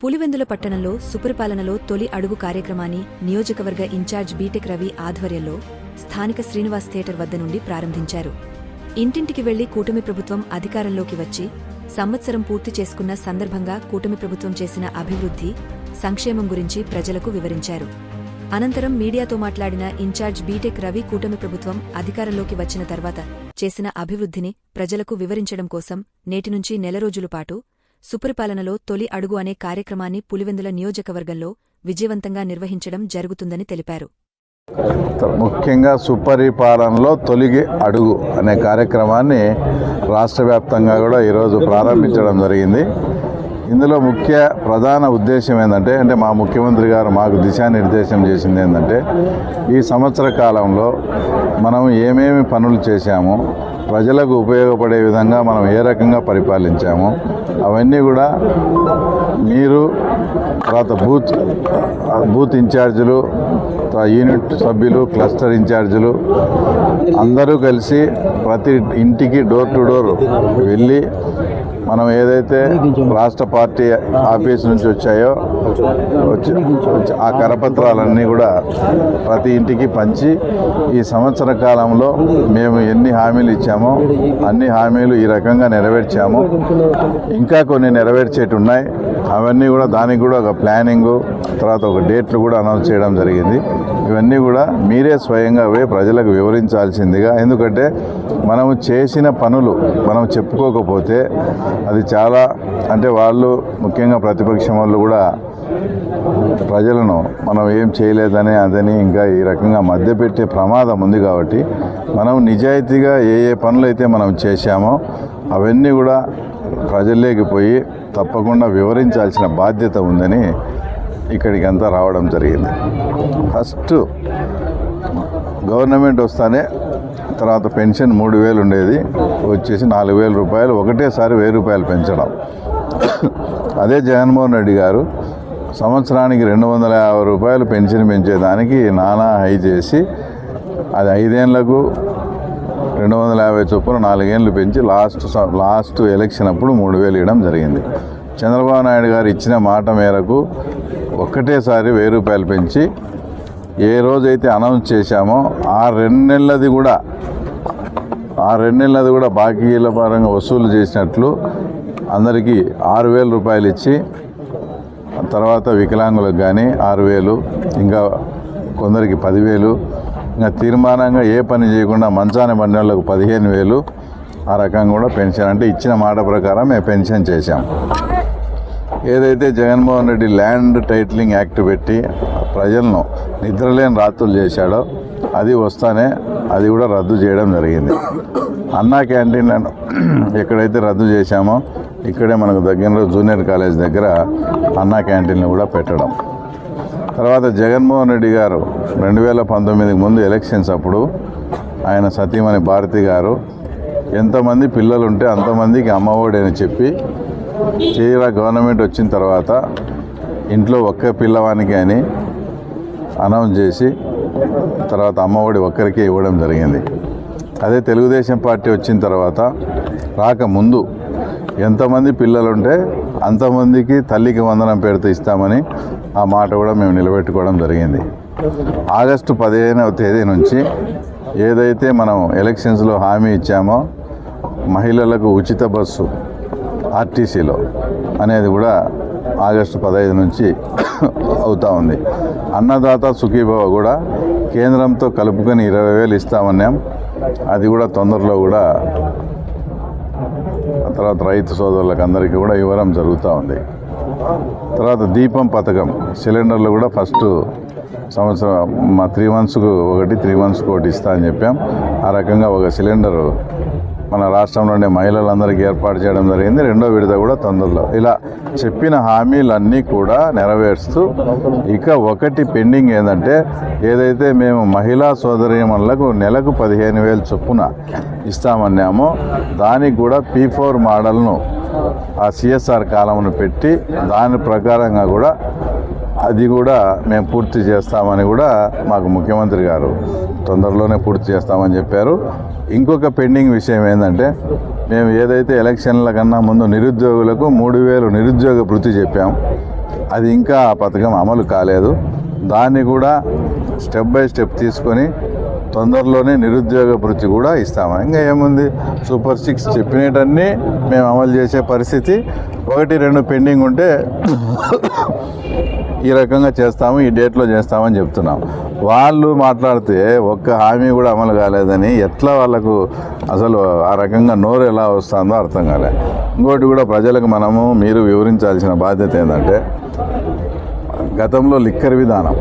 పులివెందుల పట్టణంలో సుపరిపాలనలో తొలి అడుగు కార్యక్రమాన్ని నియోజకవర్గ ఇన్ఛార్జ్ బీటెక్ రవి ఆధ్వర్యంలో స్థానిక శ్రీనివాస్ థియేటర్ వద్ద నుండి ప్రారంభించారు. ఇంటింటికి వెళ్ళి కూటమి ప్రభుత్వం అధికారంలోకి వచ్చి సంవత్సరం పూర్తి చేసుకున్న సందర్భంగా కూటమి ప్రభుత్వం చేసిన అభివృద్ధి సంక్షేమం గురించి ప్రజలకు వివరించారు. అనంతరం మీడియాతో మాట్లాడిన ఇన్ఛార్జ్ బీటెక్ రవి కూటమి ప్రభుత్వం అధికారంలోకి వచ్చిన తర్వాత చేసిన అభివృద్ధిని ప్రజలకు వివరించడం కోసం నేటి నుంచి నెల రోజుల పాటు సుపరిపాలనలో తొలి అడుగు అనే కార్యక్రమాన్ని పులివెందుల నియోజకవర్గంలో విజయవంతంగా నిర్వహించడం జరుగుతుందని తెలిపారు. ముఖ్యంగా సుపరిపాలనలో తొలిగి అడుగు అనే కార్యక్రమాన్ని రాష్ట్ర వ్యాప్తంగా కూడా ఈరోజు ప్రారంభించడం జరిగింది. ఇందులో ముఖ్య ప్రధాన ఉద్దేశం ఏంటంటే అంటే మా ముఖ్యమంత్రి గారు మాకు దిశానిర్దేశం చేసింది ఏంటంటే ఈ సంవత్సర కాలంలో మనం ఏమేమి పనులు చేశామో ప్రజలకు ఉపయోగపడే విధంగా మనం ఏ రకంగా పరిపాలించామో అవన్నీ కూడా మీరు తర్వాత బూత్ బూత్ ఇన్ఛార్జీలు యూనిట్ సభ్యులు క్లస్టర్ ఇన్ఛార్జీలు అందరూ కలిసి ప్రతి ఇంటికి డోర్ టు డోర్ వెళ్ళి మనం ఏదైతే రాష్ట్ర పార్టీ ఆఫీస్ నుంచి వచ్చాయో వచ్చి ఆ కరపత్రాలన్నీ కూడా ప్రతి ఇంటికి పంచి ఈ సంవత్సర కాలంలో మేము ఎన్ని హామీలు ఇచ్చామో అన్ని హామీలు ఈ రకంగా నెరవేర్చాము. ఇంకా కొన్ని నెరవేర్చేటి ఉన్నాయి. అవన్నీ కూడా దానికి కూడా ఒక ప్లానింగు తర్వాత ఒక డేట్లు కూడా అనౌన్స్ చేయడం జరిగింది. ఇవన్నీ కూడా మీరే స్వయంగా అవే ప్రజలకు వివరించాల్సిందిగా. ఎందుకంటే మనము చేసిన పనులు మనం చెప్పుకోకపోతే అది చాలా అంటే వాళ్ళు ముఖ్యంగా ప్రతిపక్షం వాళ్ళు కూడా ప్రజలను మనం ఏం చేయలేదని అదని ఇంకా ఈ రకంగా మధ్యపెట్టే ప్రమాదం ఉంది కాబట్టి మనం నిజాయితీగా ఏ ఏ పనులు అయితే మనం చేశామో అవన్నీ కూడా ప్రజల్లోకి పోయి తప్పకుండా వివరించాల్సిన బాధ్యత ఉందని ఇక్కడికి అంతా రావడం జరిగింది. ఫస్ట్ గవర్నమెంట్ వస్తానే తర్వాత పెన్షన్ మూడు వేలు ఉండేది వచ్చేసి నాలుగు వేల రూపాయలు ఒకటేసారి వెయ్యి రూపాయలు పెంచడం. అదే జగన్మోహన్ రెడ్డి గారు సంవత్సరానికి రెండు వందల యాభై రూపాయలు పెన్షన్ పెంచేదానికి నానా హై చేసి అది ఐదేళ్ళకు రెండు వందల యాభై చొప్పున నాలుగేళ్ళు పెంచి లాస్ట్ స- లాస్ట్ ఎలక్షన్ అప్పుడు మూడు వేలు ఇవ్వడం జరిగింది. చంద్రబాబు నాయుడు గారు ఇచ్చిన మాట మేరకు ఒక్కటేసారి వెయ్యి రూపాయలు పెంచి ఏ రోజైతే అనౌన్స్ చేశామో ఆ రెండు నెలలది కూడా ఆ రెండు నెలలది కూడా బాకీల పరంగా వసూలు చేసినట్లు అందరికీ ఆరు వేల రూపాయలు ఇచ్చి తర్వాత వికలాంగులకు కానీ ఆరు వేలు ఇంకా కొందరికి పదివేలు ఇంకా తీర్మానంగా ఏ పని చేయకుండా మంచాన పన్నెళ్ళకు వాళ్ళకు పదిహేను వేలు ఆ రకంగా కూడా పెన్షన్ అంటే ఇచ్చిన మాట ప్రకారం మేము పెన్షన్ చేశాం. ఏదైతే Jaganmohan Reddy land titling act పెట్టి ప్రజలను నిద్రలేని రాత్రులు చేశాడో అది వస్తానే అది కూడా రద్దు చేయడం జరిగింది. అన్నా క్యాంటీన్ ఎక్కడైతే రద్దు చేశామో ఇక్కడే మనకు దగ్గర జూనియర్ కాలేజ్ దగ్గర అన్నా క్యాంటీన్లు కూడా పెట్టడం. తర్వాత జగన్మోహన్ రెడ్డి గారు రెండు వేల పంతొమ్మిదికి ముందు ఎలక్షన్స్ అప్పుడు ఆయన సతీమణి భారతి గారు ఎంతమంది పిల్లలు ఉంటే అంతమందికి అమ్మఒడి అని చెప్పి తీరా గవర్నమెంట్ వచ్చిన తర్వాత ఇంట్లో ఒక్క పిల్లవానికి అని అనౌన్స్ చేసి తర్వాత అమ్మఒడి ఒక్కరికే ఇవ్వడం జరిగింది. అదే తెలుగుదేశం పార్టీ వచ్చిన తర్వాత రాకముందు ఎంతమంది పిల్లలుంటే అంతమందికి తల్లికి వందనం పేరుతో ఇస్తామని ఆ మాట కూడా మేము నిలబెట్టుకోవడం జరిగింది. ఆగస్టు పదిహేనవ తేదీ నుంచి ఏదైతే మనం ఎలక్షన్స్లో హామీ ఇచ్చామో మహిళలకు ఉచిత బస్సు ఆర్టీసీలో అనేది కూడా ఆగస్టు పదహైదు నుంచి అవుతూ ఉంది. అన్నదాత సుఖీభవ కూడా కేంద్రంతో కలుపుకొని ఇరవై వేలు ఇస్తామన్నాం. అది కూడా తొందరలో కూడా తర్వాత రైతు సోదరులకు అందరికీ కూడా ఇవ్వడం జరుగుతూ ఉంది. తర్వాత దీపం పథకం సిలిండర్లు కూడా ఫస్ట్ సంవత్సరం మా త్రీ మంత్స్కు ఒకటి త్రీ మంత్స్కి ఒకటి ఇస్తా అని చెప్పాం. ఆ రకంగా ఒక సిలిండరు రాష్ట్రంలోని రాష్ట్రంలో మహిళలందరికీ ఏర్పాటు చేయడం జరిగింది. రెండో విడత కూడా తొందరలో. ఇలా చెప్పిన హామీలన్నీ కూడా నెరవేరుస్తూ ఇక ఒకటి పెండింగ్ ఏంటంటే ఏదైతే మేము మహిళా సోదరీమణులకు నెలకు పదిహేను వేలు చొప్పున ఇస్తామన్నామో దానికి కూడా పీ ఫోర్ మోడల్ను ఆ సిఎస్ఆర్ కాలంను పెట్టి దాని ప్రకారంగా కూడా అది కూడా మేము పూర్తి చేస్తామని కూడా మాకు ముఖ్యమంత్రి గారు తొందరలోనే పూర్తి చేస్తామని చెప్పారు. ఇంకొక పెండింగ్ విషయం ఏంటంటే మేము ఏదైతే ఎలక్షన్ల కన్నా ముందు నిరుద్యోగులకు మూడు వేలు నిరుద్యోగ వృత్తి చెప్పాం. అది ఇంకా ఆ పథకం అమలు కాలేదు. దాన్ని కూడా స్టెప్ బై స్టెప్ తీసుకొని తొందరలోనే నిరుద్యోగ వృత్తి కూడా ఇస్తాము ఇంకా ఏముంది? సూపర్ సిక్స్ చెప్పినటన్నీ మేము అమలు చేసే పరిస్థితి. ఒకటి రెండు పెండింగ్ ఉంటే ఈ రకంగా చేస్తాము ఈ డేట్లో చేస్తామని చెప్తున్నాం. వాళ్ళు మాట్లాడితే ఒక్క హామీ కూడా అమలు కాలేదని ఎట్లా వాళ్ళకు అసలు ఆ రకంగా నోరు ఎలా వస్తుందో అర్థం కాలే. ఇంకోటి కూడా ప్రజలకు మనము మీరు వివరించాల్సిన బాధ్యత ఏంటంటే గతంలో లిక్కర్ విధానం.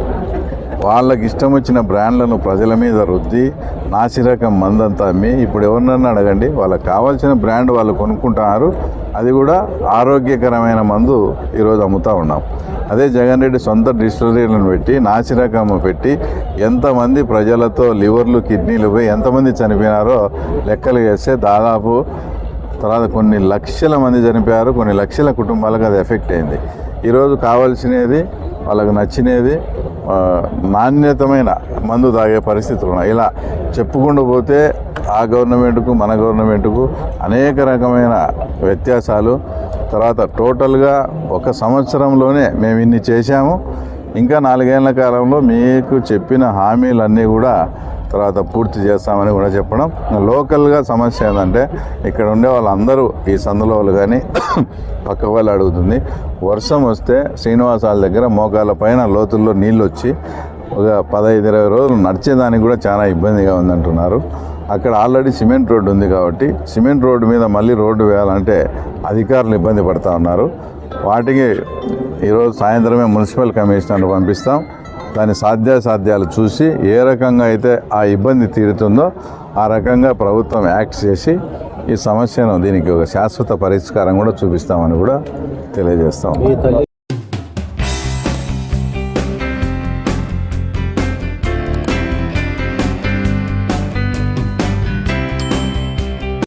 వాళ్ళకి ఇష్టం వచ్చిన బ్రాండ్లను ప్రజల మీద రుద్ది నాసిరకం మందంతా అమ్మి ఇప్పుడు ఎవరినన్నా అడగండి వాళ్ళకి కావాల్సిన బ్రాండ్ వాళ్ళు కొనుక్కుంటున్నారు అది కూడా ఆరోగ్యకరమైన మందు ఈరోజు అమ్ముతూ ఉన్నాం. అదే జగన్ రెడ్డి సొంత డిస్టిలరీలను పెట్టి నాసిరకం పెట్టి ఎంతమంది ప్రజలతో లివర్లు కిడ్నీలు పోయి ఎంతమంది చనిపోయినారో లెక్కలు వేస్తే దాదాపు తర్వాత కొన్ని లక్షల మంది చనిపోయారు కొన్ని లక్షల కుటుంబాలకు అది ఎఫెక్ట్ అయింది. ఈరోజు కావాల్సినది వాళ్ళకు నచ్చినది నాణ్యతమైన మందు తాగే పరిస్థితులు ఉన్నాయి. ఇలా చెప్పుకుండా పోతే ఆ గవర్నమెంట్కు మన గవర్నమెంట్కు అనేక రకమైన వ్యత్యాసాలు. తర్వాత టోటల్గా ఒక సంవత్సరంలోనే మేము ఇన్ని చేశాము. ఇంకా నాలుగేళ్ళ కాలంలో మీకు చెప్పిన హామీలన్నీ కూడా తర్వాత పూర్తి చేస్తామని కూడా చెప్పడం. లోకల్గా సమస్య ఏంటంటే ఇక్కడ ఉండే వాళ్ళందరూ ఈ సందులో వాళ్ళు కానీ పక్క వాళ్ళు అడుగుతుంది. వర్షం వస్తే శ్రీనివాసాల దగ్గర మోకాల పైన లోతుల్లో నీళ్ళు వచ్చి ఒక పదహైదు ఇరవై రోజులు నడిచేదానికి కూడా చాలా ఇబ్బందిగా ఉందంటున్నారు. అక్కడ ఆల్రెడీ సిమెంట్ రోడ్డు ఉంది కాబట్టి సిమెంట్ రోడ్డు మీద మళ్ళీ రోడ్డు వేయాలంటే అధికారులు ఇబ్బంది పడతా ఉన్నారు. వాటికి ఈరోజు సాయంత్రమే మున్సిపల్ కమిషనర్ పంపిస్తాం. దాని సాధ్యాసాధ్యాలు చూసి ఏ రకంగా అయితే ఆ ఇబ్బంది తీరుతుందో ఆ రకంగా ప్రభుత్వం యాక్ట్ చేసి ఈ సమస్యను దీనికి ఒక శాశ్వత పరిష్కారం కూడా చూపిస్తామని కూడా తెలియజేస్తాం